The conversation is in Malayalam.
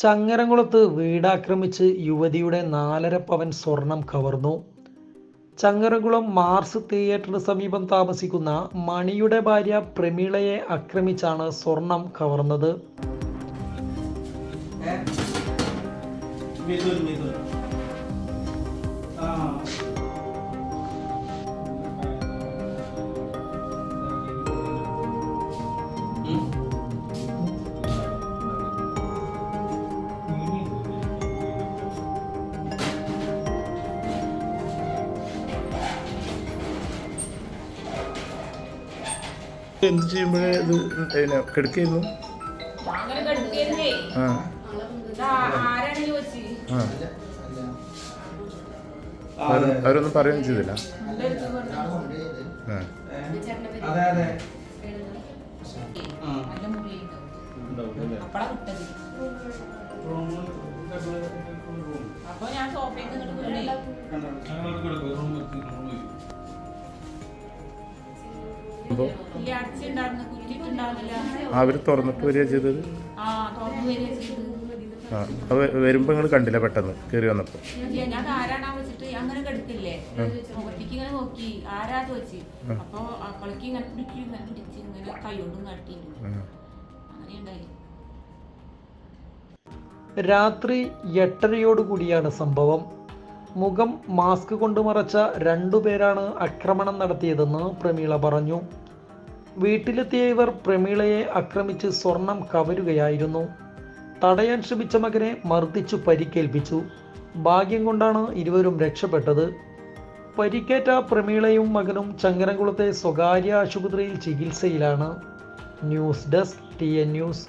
ചങ്ങരംകുളത്ത് വീടാക്രമിച്ച് യുവതിയുടെ നാലര പവൻ സ്വർണം കവർന്നു. ചങ്ങരംകുളം മാർസ് തിയേറ്ററിന് സമീപം താമസിക്കുന്ന മണിയുടെ ഭാര്യ പ്രമീളയെ ആക്രമിച്ചാണ് സ്വർണം കവർന്നത്. എന്ത് ചെയ്യുമ്പോഴേ ഇത് പിന്നെ കിടക്കായിരുന്നു ആ. അവരൊന്നും പറയുകയും ചെയ്തില്ല. അപ്പൊ ഞാൻ സോഫയിൽ നിന്ന് അപ്പോൾ അവർ തുറന്നിട്ട് വരിക ചെയ്തത്? ആ അത് വരുമ്പോൾ നിങ്ങൾ കണ്ടില്ല പെട്ടെന്ന് കയറി വന്നപ്പോൾ ഞാൻ ഞാൻ ആരാണാ വെച്ചിട്ട് അങ്ങനെ കെടുക്കില്ലേ? മുഖത്തേക്ക് ഇങ്ങനെ നോക്കി ആരാ ചോദിച്ചു അപ്പോൾ അപ്പളേക്ക് ഇങ്ങനെ പിടിച്ച് ഇങ്ങനെ പിടിച്ച് ഇങ്ങനെ കൈകൊണ്ടും കാട്ടിയിരുന്നു അങ്ങനെ ഉണ്ടായി. രാത്രി എട്ടരയോടുകൂടിയാണ് സംഭവം. മുഖം മാസ്ക് കൊണ്ട് മറച്ച രണ്ടുപേരാണ് ആക്രമണം നടത്തിയതെന്ന് പ്രമീള പറഞ്ഞു. വീട്ടിലെത്തിയ ഇവർ പ്രമീളയെ ആക്രമിച്ച് സ്വർണം കവരുകയായിരുന്നു. തടയാൻ ശ്രമിച്ച മകനെ മർദ്ദിച്ചു പരിക്കേൽപ്പിച്ചു. ഭാഗ്യം കൊണ്ടാണ് ഇരുവരും രക്ഷപ്പെട്ടത്. പരിക്കേറ്റ പ്രമീളയും മകനും ചങ്ങരംകുളത്തെ സ്വകാര്യ ആശുപത്രിയിൽ ചികിത്സയിലാണ്. News desk T N news.